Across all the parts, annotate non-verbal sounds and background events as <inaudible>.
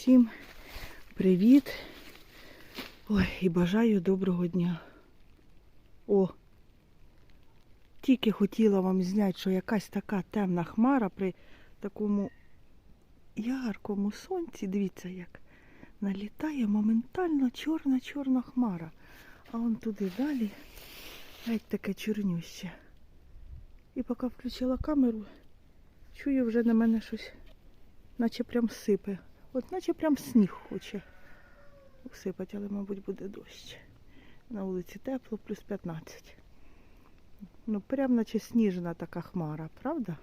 Усім привіт. Ой, і бажаю доброго дня. О! Тільки хотіла вам зняти, що якась така темна хмара при такому яркому сонці. Дивіться, як налітає моментально чорна-чорна хмара. А он туди далі геть таке чорнюще. І поки включила камеру, чую вже на мене щось, наче прям сипе. От наче прям сніг хоче усипати, але, мабуть, буде дощ. На вулиці тепло, плюс 15. Ну, прям наче сніжна така хмара, правда?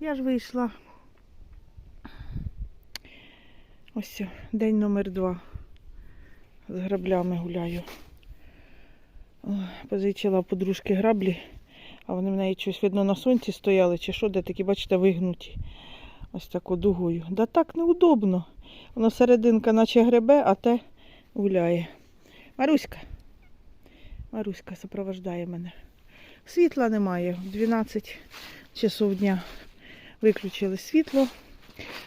Я ж вийшла. Ось, день номер два. З граблями гуляю. Позичила подружки граблі, а вони в неї щось видно на сонці стояли, чи що, де такі, бачите, вигнуті. Ось таку дугою. Да так неудобно. Воно серединка наче гребе, а те гуляє. Маруська. Маруська супровождає мене. Світла немає. В 12 часов дня виключили світло.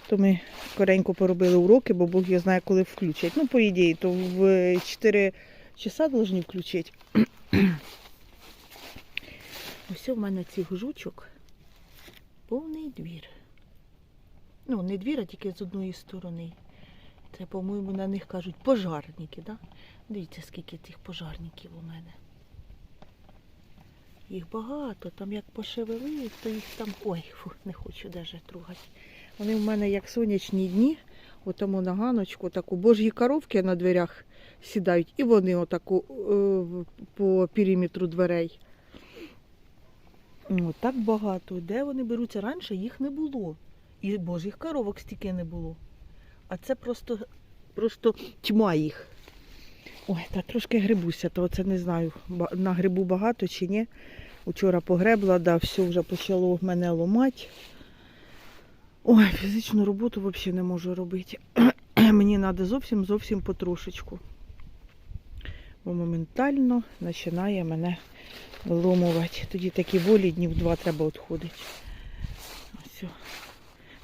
То ми скоренько поробили уроки, бо Бог його знає, коли включать. Ну, по ідеї, то в 4 часа повинні включити. Ось у мене цих жучок повний двір. Ну, не двір, а тільки з одної сторони. Це, по-моєму, на них кажуть пожарники, да? Дивіться, скільки цих пожарників у мене. Їх багато, там як пошевели, то їх там. Ой, фу, не хочу навіть трогати. Вони в мене як сонячні дні, отому на ганочку, таку божі коровки на дверях сідають, і вони отаку е, по периметру дверей. О, так багато. Де вони беруться? Раніше їх не було. І божих коровок стільки не було. А це просто, просто тьма їх. Ой, та трошки грибуся, то це не знаю, на грибу багато чи ні. Учора погребла, да, все вже почало мене ломати. Ой, фізичну роботу взагалі не можу робити. <clears throat> Мені треба зовсім зовсім потрошечку. Бо моментально починає мене виломувати. Тоді такі волі днів два треба відходити. Ось.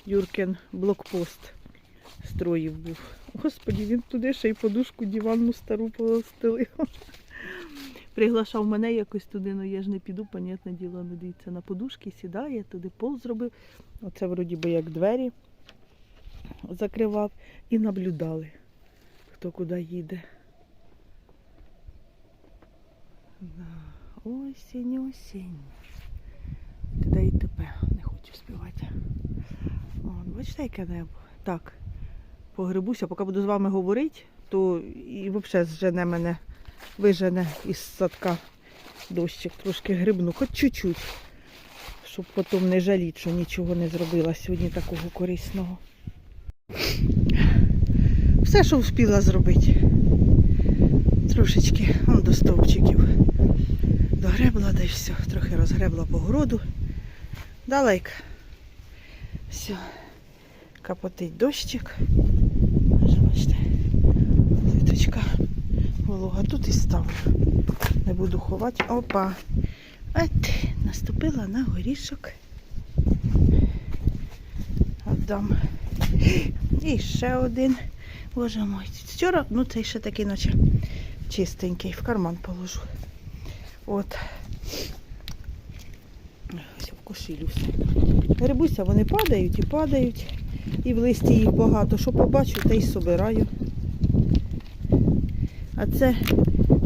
О. Юркин блокпост строїв був. Господі, він туди ще й подушку диванну стару постелив. Приглашав мене якось туди, ну я ж не піду, понятне діло, не дивіться, на подушки сідає, туди пол зробив. Оце вроді би як двері закривав і наблюдали, хто куди їде. Осінь, осінь. Туди і тепер не хочу співати. Бачите, яке небо? Так, погребуся, поки буду з вами говорити, то і взагалі зжене мене, вижене із садка дощик, трошки грибну, хоч чуть-чуть, щоб потім не жаліти, що нічого не зробила сьогодні такого корисного. Все, що встигла зробити. Трошечки он до стовпчиків. Догребла, й все. Трохи розгребла по городу. Далеко. Все. Капотить дощик. Бачите. Плиточка. Волога тут і ставлю. Не буду ховати. Опа. От, наступила на горішок. Отдам. І ще один. Боже мой. Вчора, ну цей ще такий, наче чистенький. В карман положу. От. Ось все. Грибуся, вони падають і падають. І в листі їх багато. Що побачу, те й собираю. А це,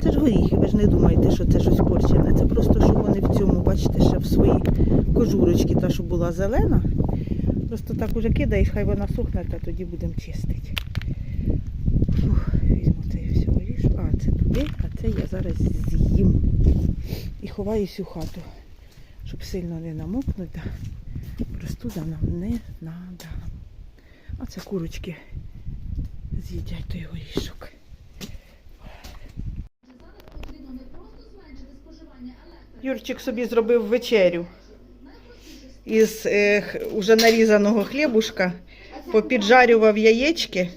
це ж горіхи, ви ж не думаєте, що це щось порчене. Це просто, що вони в цьому, бачите, ще в своїй кожурочці, та, що була зелена. Просто так уже кидаєш, хай вона сохне, та тоді будемо чистити. Фух, візьму цей все горіш. А, це туди, а це я зараз з'їм. І ховаюсь у хату, щоб сильно не намокнути. Простуда нам не треба. А це курочки з'їдять той горішок. Юрчик собі зробив вечерю із е, уже нарізаного хлібушка, попіджарював яєчки,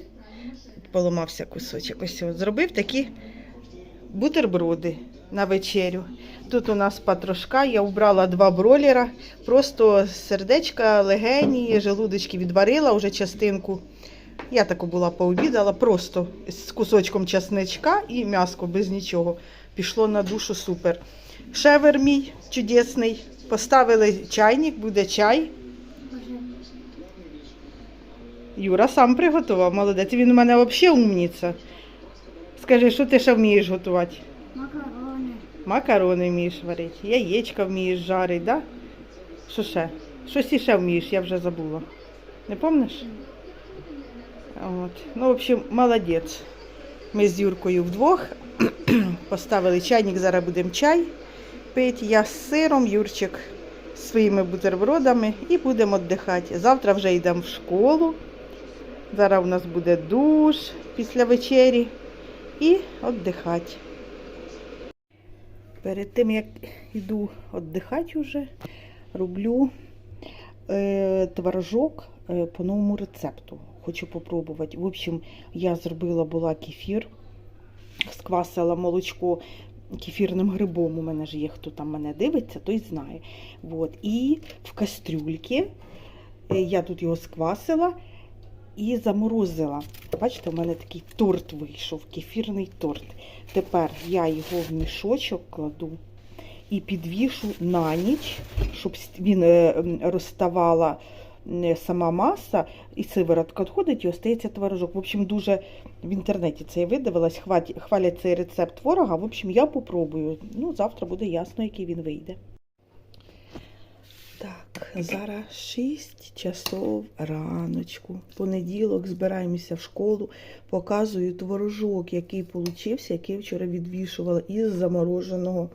поламався кусочок. Ось от, зробив такі бутерброди на вечерю. Тут у нас патрошка, я убрала два бролера, просто сердечка, легені, желудочки відварила вже частинку Я таку була пообідала, просто з кусочком часничка і м'яско без нічого. Пішло на душу супер. Шевер мій чудесний. Поставили чайник, буде чай. Юра сам приготував, молодець. Він у мене взагалі умніця. Скажи, що ти ще вмієш готувати? Макарони. Макарони вмієш варити, яєчка вмієш жарити, да? Що ще? Щось іще вмієш, я вже забула. Не пам'ятаєш? От. Ну, в общем, молодець. Ми з Юркою вдвох <clears throat> поставили чайник, зараз будемо чай пити. Я з сиром, Юрчик з своїми бутербродами і будемо віддихати. Завтра вже йдемо в школу. Зараз у нас буде душ після вечері і віддихати. Перед тим, як йду віддихати вже, роблю е, творожок е, по новому рецепту. Хочу попробувати. В общем, я зробила була кефір, сквасила молочко кефірним грибом. У мене ж є, хто там мене дивиться, той знає. Вот. І в кастрюльці е, я тут його сквасила і заморозила. Бачите, у мене такий торт вийшов, кефірний торт. Тепер я його в мішочок кладу і підвішу на ніч, щоб він е, розставала сама маса, і сиворотка відходить, і остається творожок. В общем, дуже в інтернеті це я видивилась, хвалять цей рецепт творога. В общем, я попробую. Ну, завтра буде ясно, який він вийде. Так, зараз 6 часов раночку. Понеділок збираємося в школу. Показую творожок, який получився, який вчора відвішувала із замороженого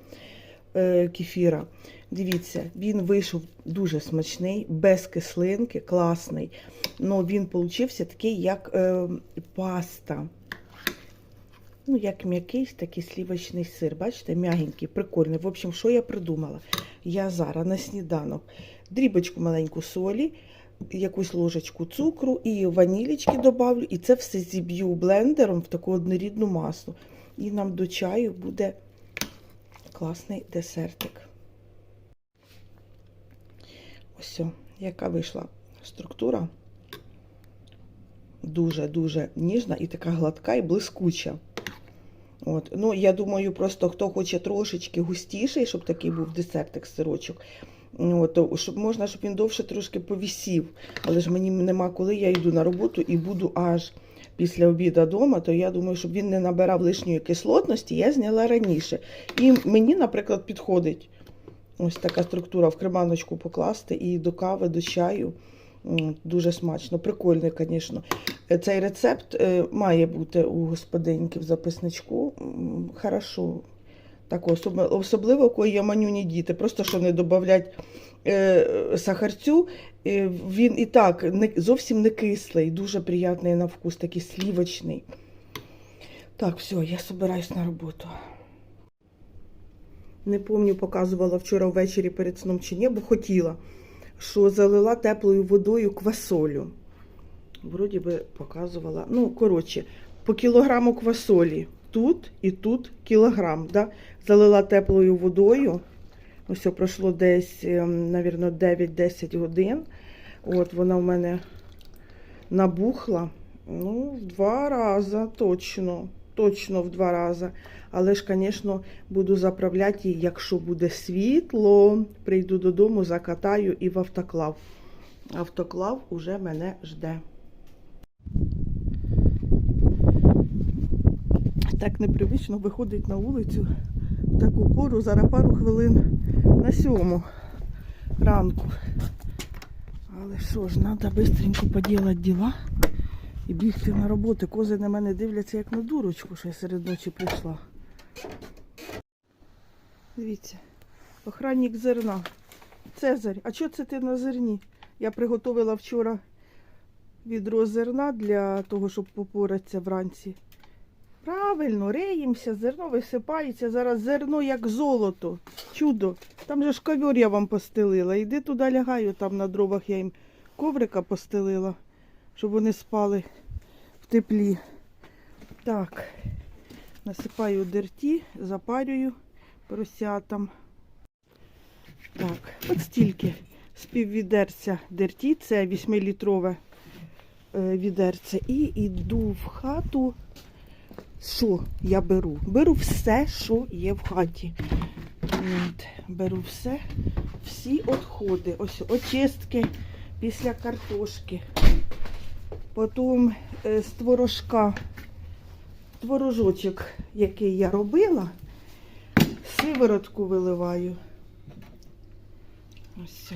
е, кефіра. Дивіться, він вийшов дуже смачний, без кислинки, класний. Ну він получився такий, як е, паста. Ну, як м'який такий слівочний сир. Бачите, м'ягенький, прикольний. В общем, що я придумала? Я зараз на сніданок дрібочку маленьку солі, якусь ложечку цукру і ванілічки добавлю, і це все зіб'ю блендером в таку однорідну масу. І нам до чаю буде класний десертик. Ось, яка вийшла структура. Дуже-дуже ніжна і така гладка і блискуча. От. Ну, я думаю, просто хто хоче трошечки густіший, щоб такий був десертик сирочок. От, щоб можна, щоб він довше трошки повісів. Але ж мені нема коли, я йду на роботу і буду аж після обіду вдома, то я думаю, щоб він не набирав лишньої кислотності, я зняла раніше. І мені, наприклад, підходить ось така структура в креманочку покласти і до кави, до чаю. Дуже смачно, прикольний, звісно. Цей рецепт е, має бути у господиньки в записничку. Хорошо. Так, особливо, коли є манюні діти. Просто що не додавлять е, сахарцю, е, він і так зовсім не кислий, дуже приятний на вкус, такий слівочний. Так, все, я собираюсь на роботу. Не пам'ятаю, показувала вчора ввечері перед сном чи ні, бо хотіла, що залила теплою водою квасолю. Вроді би показувала. Ну, коротше, по кілограму квасолі. Тут і тут кілограм. Да? Залила теплою водою. Ось пройшло десь, ем, навірно, 9-10 годин. От вона в мене набухла. Ну, в два рази точно. Точно в два рази. Але ж, звісно, буду заправляти її, якщо буде світло. Прийду додому, закатаю і в автоклав. Автоклав уже мене жде. Так непривично виходить на вулицю в таку пору, зараз пару хвилин на сьому ранку. Але що ж, треба швидко поділати діла і бігти на роботу. Кози на мене дивляться як на дурочку, що я серед ночі прийшла. Дивіться, охранник зерна. Цезарь, а чого це ти на зерні? Я приготувала вчора відро зерна для того, щоб попоратися вранці. Правильно, риємося, зерно висипається. Зараз зерно як золото. Чудо. Там же ж ковер я вам постелила. Іди туди лягаю, там на дровах я їм коврика постелила, щоб вони спали в теплі. Так, насипаю дерті, запарюю поросятам. Так, от стільки з піввідерця дерті, це 8-літрове е, відерце і йду в хату. Що я беру? Беру все, що є в хаті. От, беру все, всі відходи. Ось очистки після картошки. Потім е, з творожка творожочок, який я робила, сиворотку виливаю. Ось. це.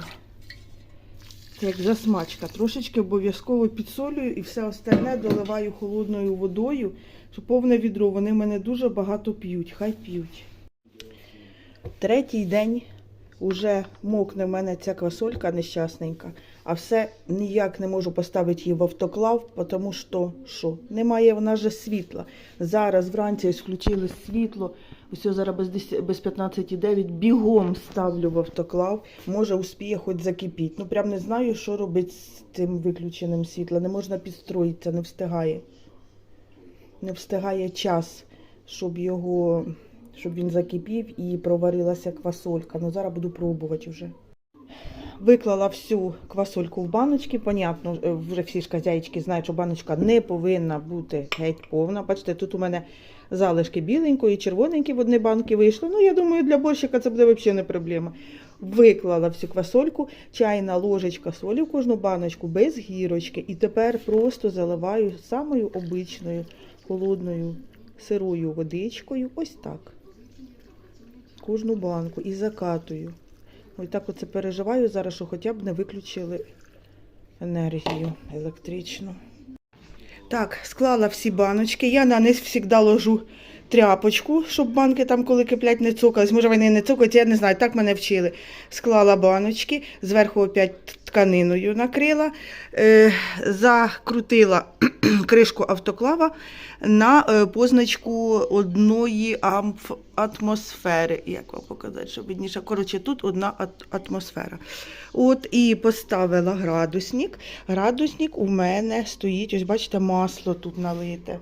Як засмачка. Трошечки обов'язково підсолюю і все остальне доливаю холодною водою, що повне відро. Вони мене дуже багато п'ють, хай п'ють. Третій день уже мокне в мене ця квасолька нещасненька, а все ніяк не можу поставити її в автоклав, тому що, що немає вона же світла. Зараз вранці включили світло, Ось зараз без 10 без 15,9 бігом ставлю в автоклав. Може, успіє хоч закипіти. Ну прям не знаю, що робити з тим виключеним світла. Не можна підстроїтися, не встигає. Не встигає час, щоб його, щоб він закипів і проварилася квасолька. Ну зараз буду пробувати вже. Виклала всю квасольку в баночки. Понятно, е, вже всі ж хазяїчки знають, що баночка не повинна бути геть повна. Бачите, тут у мене залишки біленької червоненькі в одні банки вийшло. Ну, я думаю, для борщика це буде взагалі не проблема. Виклала всю квасольку, чайна ложечка солі в кожну баночку без гірочки. І тепер просто заливаю самою обичною холодною сирою водичкою. Ось так. Кожну банку і закатую. Ось так оце переживаю зараз, що хоча б не виключили енергію електричну. Так, склала всі баночки. Я на них завжди ложу тряпочку, щоб банки там, коли киплять, не цукались. Може, вони не цукають, я не знаю, так мене вчили. Склала баночки, зверху опять тканиною накрила, е, закрутила <clears throat> кришку автоклава на е, позначку одної атмосфери. Як вам показати, щоб видніше. Коротше, тут одна атмосфера. От і поставила градусник. Градусник у мене стоїть, ось бачите, масло тут налите.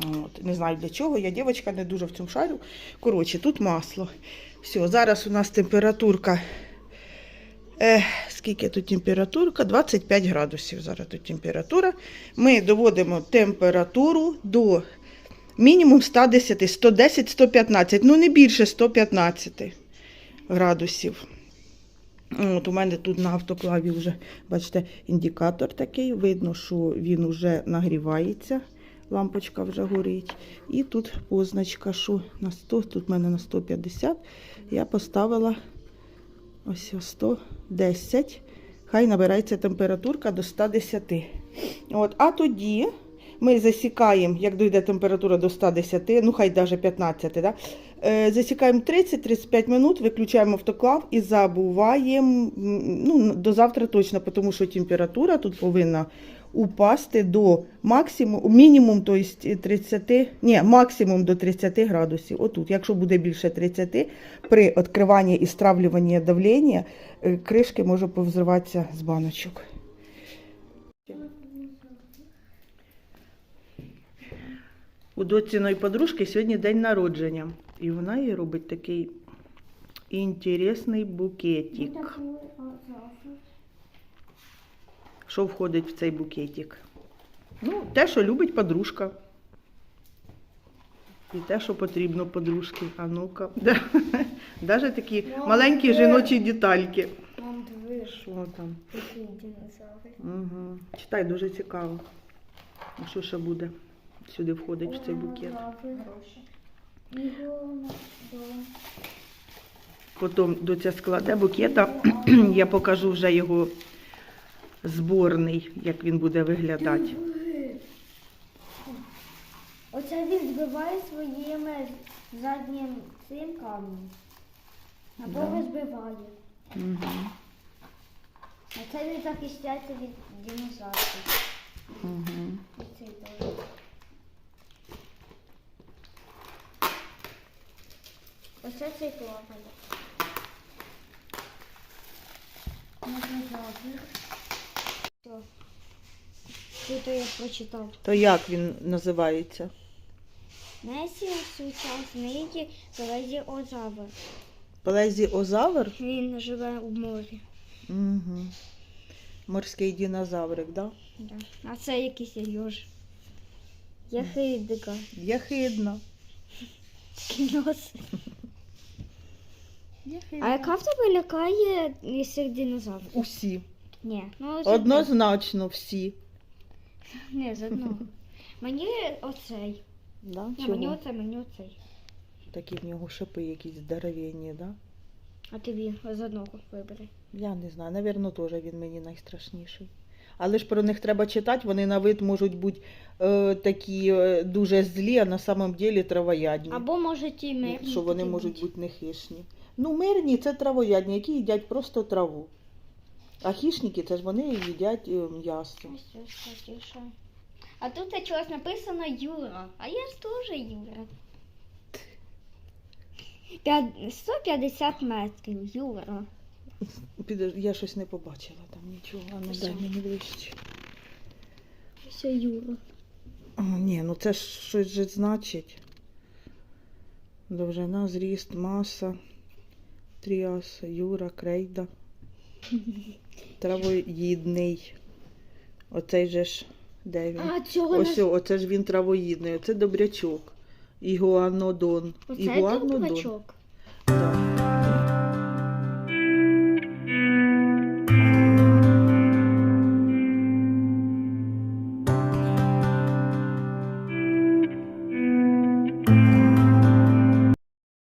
От, не знаю для чого, я дівчинка не дуже в цьому шарю. Коротше, тут масло. Все, зараз у нас температурка. Е, скільки тут температурка? 25 градусів. Зараз тут температура. Ми доводимо температуру до мінімум 110, 110, 115, ну не більше 115 градусів. От у мене тут на автоклаві вже, бачите, індикатор такий. Видно, що він вже нагрівається. Лампочка вже горить. І тут позначка, що на 100, тут в мене на 150. Я поставила ось ось 110. Хай набирається температурка до 110. От, а тоді ми засікаємо, як дійде температура до 110, ну хай навіть 15, да? е, засікаємо 30-35 минут, виключаємо автоклав і забуваємо ну, до завтра точно, тому що температура тут повинна упасти до максимуму, мінімум, то есть 30, ні, максимум до 30 градусів. Отут, якщо буде більше 30, при відкриванні і стравлюванні давлення, е, кришки можуть повзриватися з баночок. У доціної подружки сьогодні день народження. І вона їй робить такий інтересний букетик. Що входить в цей букетик? Ну, те, що любить подружка. І те, що потрібно подружки. А ну-ка. Да. <laughs> Даже такі маленькі жіночі детальки. Мам, дивиш, Що там? який динозавр. Угу. Читай, дуже цікаво. А що ще буде? Сюди входить в цей букет. Потім доця складе букета. <clears throat> Я покажу вже його зборний, як він буде виглядати. Оце він збиває своїми заднім цим камнем. А Да. збиває. Угу. А це він захищається від динозаврів. Угу. І цей теж. Оце цей плаває. Динозавр. Все. Тут я прочитав. То як він називається? Несі сучасний залезіозавр. Плезіозавр? Він живе у морі. Угу. Морський динозаврик, так? Да? Да. А це якийсь Сереж. Я хидика. Єхидна. Нос. А яка в тебе лякає із цих динозаврів? Усі. Ні, ну Однозначно всі. Ні, з одного. <laughs> Мені оцей. Да? Ні, Чого? мені оцей, мені оцей. Такі в нього шипи якісь здоровенні, да? А тобі з одного вибери. Я не знаю, навірно, теж він мені найстрашніший. Але ж про них треба читати, вони на вид можуть бути е, такі е, дуже злі, а на самом деле травоядні. Або може ті мирні. що вони такі можуть бути не хищні. Ну, мирні це травоядні, які їдять просто траву. А хищники це ж вони їдять е, м'ясо. А тут чогось написано Юра. А я ж теж Юра. П'ят- 150 метрів, Юра. Я щось не побачила там нічого. А ну дай мені ближче. Все Юра. Ні, ну це ж щось же значить. Довжина, зріст, маса, тріаса, юра, крейда. Травоїдний. Оцей же ж де він? А цього Ось, нас- оце ж він травоїдний, оце добрячок. Ігуанодон. Оце Ігуанодон. дурачок.